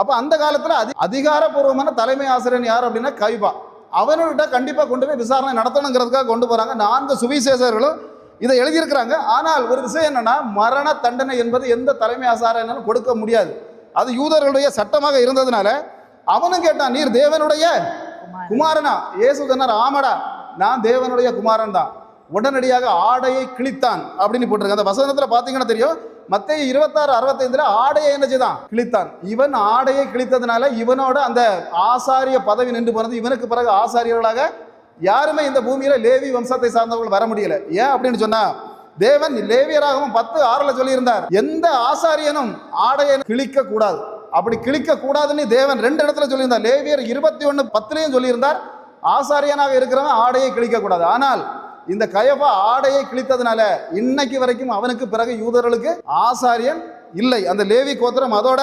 அப்ப அந்த காலத்துல அதி அதிகாரப்பூர்வமான தலைமை ஆசிரியர் யார் அப்படின்னா கைபா. அவன்கிட்ட கண்டிப்பா கொண்டு போய் விசாரணை நடத்தணுங்கிறதுக்காக கொண்டு போறாங்க. நான்கு சுவிசேஷர்களும் இதை எழுதியிருக்கிறாங்க. ஆனால் ஒரு விஷயம் என்னன்னா மரண தண்டனை என்பது எந்த தலைமை ஆசாரியனாலும் கொடுக்க முடியாது. அது யூதர்களுடைய சட்டமாக இருந்ததுனால அவனும் கேட்டான் நீர் தேவனுடைய குமாரனா. இயேசு சொன்னார் ஆமாடா நான் தேவனுடைய குமாரன் தான் உடனடியாக ஆடையை கிழித்தான். அப்படின்னு போட்டிருக்கு அந்த வசனத்துல பாத்தீங்கன்னா தெரியும் மத்திய இருபத்தாறு அறுபத்தைந்துல ஆடையை என்ன செய்தான்? கிழித்தான். இவன் ஆடையை கிழித்ததுனால இவனோட அந்த ஆசாரிய பதவி நின்று போனது. இவனுக்கு பிறகு ஆசாரியர்களாக யாருமே இந்த பூமியில லேவி வம்சத்தை சார்ந்தவர்கள் வர முடியல. ஏன் அப்படின்னு சொன்னா தேவன் லேவியராகவும் பத்து ஆறுல சொல்லியிருந்தார் எந்த ஆசாரியனும் ஆடையை கிழிக்க கூடாது. அப்படி கிழிக்க கூடாதுன்னு தேவன் ரெண்டு இடத்துல சொல்லியிருந்தார். லேவியர் இருபத்தி ஒன்று பத்துலையும் சொல்லியிருந்தார் ஆசாரியனாக இருக்கிறவன் ஆடையை கிழிக்க கூடாது. ஆனால் இந்த கயபா ஆடையை கிழித்ததுனால இன்னைக்கு வரைக்கும் அவனுக்கு பிறகு யூதர்களுக்கு ஆசாரியன் இல்லை. அந்த லேவி கோத்திரம் அதோட